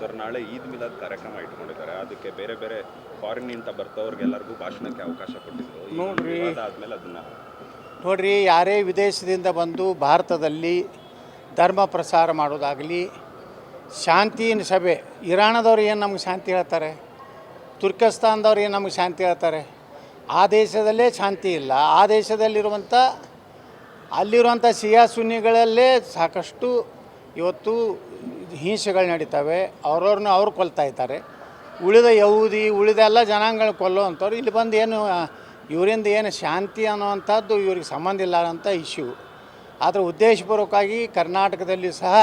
Sir ನಾಳೆ ಈದ್ ಮಿಲಾದ್ ಕಾರ್ಯಕ್ರಮ ಇಟ್ಕೊಂಡಿದ್ದಾರೆ. ಅದಕ್ಕೆ ಬೇರೆ ಬೇರೆ ಫಾರಿನ್ ಫಾರಿನ್ನಿಂದ ಬರ್ತವ್ರಿಗೆಲ್ಲರಿಗೂ ಭಾಷಣಕ್ಕೆ ಅವಕಾಶ ಕೊಟ್ಟಿದ್ರು. ನೋಡ್ರಿ. ಆದಮೇಲೆ ಆದ್ಮೇಲೆ ಅದನ್ನ ನೋಡ್ರಿ ಯಾರೇ ವಿದೇಶದಿಂದ ಬಂದು ಭಾರತದಲ್ಲಿ ಧರ್ಮ ಪ್ರಸಾರ ಮಾಡೋದಾಗಲಿ ಶಾಂತಿನ ಸಭೆ. ಇರಾಣದವ್ರು ಏನು ನಮ್ಗೆ ಶಾಂತಿ ಹೇಳ್ತಾರೆ? ತುರ್ಕಸ್ತಾನದವ್ರು ಏನು ನಮ್ಗೆ ಶಾಂತಿ ಹೇಳ್ತಾರೆ? ಆ ದೇಶದಲ್ಲೇ ಶಾಂತಿ ಇಲ್ಲ. ಆ ದೇಶದಲ್ಲಿರುವಂಥ ಅಲ್ಲಿರುವಂಥ ಸಿಯಾ ಸುನ್ನಿಗಳಲ್ಲೇ ಸಾಕಷ್ಟು ಇವತ್ತು ಹಿಂಸೆಗಳು ನಡೀತವೆ, ಅವ್ರವ್ರನ್ನ ಅವ್ರು ಕೊಲ್ತಾ ಇದ್ದಾರೆ. ಉಳಿದ ಯಹೂದಿ, ಉಳಿದ ಎಲ್ಲ ಜನಾಂಗಗಳು ಕೊಲ್ಲುವಂಥವ್ರು, ಇಲ್ಲಿ ಬಂದು ಏನು ಇವರಿಂದ ಏನು ಶಾಂತಿ ಅನ್ನುವಂಥದ್ದು ಇವ್ರಿಗೆ ಸಂಬಂಧ ಇಲ್ಲ ಅಂತ ಇಶ್ಯೂ. ಆದರೆ ಉದ್ದೇಶಪೂರ್ವಕವಾಗಿ ಕರ್ನಾಟಕದಲ್ಲಿ ಸಹ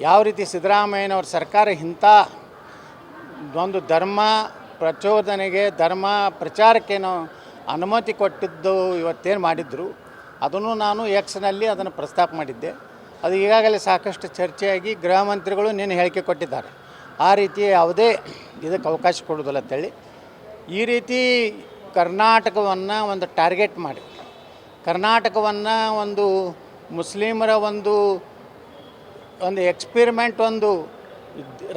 ಯಾವ ರೀತಿ ಸಿದ್ದರಾಮಯ್ಯನವ್ರ ಸರ್ಕಾರ ಇಂಥ ಒಂದು ಧರ್ಮ ಪ್ರಚೋದನೆಗೆ, ಧರ್ಮ ಪ್ರಚಾರಕ್ಕೇನು ಅನುಮತಿ ಕೊಟ್ಟಿದ್ದು ಇವತ್ತೇನು ಮಾಡಿದ್ರು, ಅದನ್ನು ನಾನು ಎಕ್ಸ್ನಲ್ಲಿ ಅದನ್ನು ಪ್ರಸ್ತಾಪ ಮಾಡಿದ್ದೆ. ಅದು ಈಗಾಗಲೇ ಸಾಕಷ್ಟು ಚರ್ಚೆಯಾಗಿ ಗೃಹ ಮಂತ್ರಿಗಳು ನಿನ್ನೆ ಹೇಳಿಕೆ ಕೊಟ್ಟಿದ್ದಾರೆ. ಆ ರೀತಿ ಯಾವುದೇ ಇದಕ್ಕೆ ಅವಕಾಶ ಕೊಡೋದಿಲ್ಲ ಅಂತೇಳಿ ಈ ರೀತಿ ಕರ್ನಾಟಕವನ್ನು ಒಂದು ಟಾರ್ಗೆಟ್ ಮಾಡಿ. ಕರ್ನಾಟಕವನ್ನು ಒಂದು ಮುಸ್ಲಿಮರ ಒಂದು ಒಂದು ಎಕ್ಸ್ಪೆರಿಮೆಂಟ್ ಒಂದು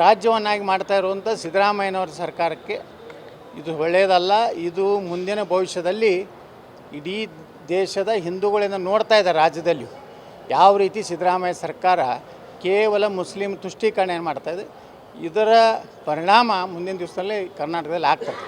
ರಾಜ್ಯವನ್ನಾಗಿ ಮಾಡ್ತಾ ಇರುವಂಥ ಸಿದ್ದರಾಮಯ್ಯನವರ ಸರ್ಕಾರಕ್ಕೆ ಇದು ಒಳ್ಳೆಯದಲ್ಲ, ಇದು ಮುಂದಿನ ಭವಿಷ್ಯದಲ್ಲಿ ಇಡೀ ದೇಶದ ಹಿಂದೂಗಳಿಂದ ನೋಡ್ತಾ ಇದ್ದಾರೆ ರಾಜ್ಯದಲ್ಲಿ ಯಾವ ರೀತಿ ಸಿದ್ದರಾಮಯ್ಯ ಸರ್ಕಾರ ಕೇವಲ ಮುಸ್ಲಿಂ ತುಷ್ಟೀಕರಣ ಏನು ಮಾಡ್ತಾಯಿದೆ ಇದರ ಪರಿಣಾಮ ಮುಂದಿನ ದಿವಸದಲ್ಲಿ ಕರ್ನಾಟಕದಲ್ಲಿ ಆಗ್ತದೆ.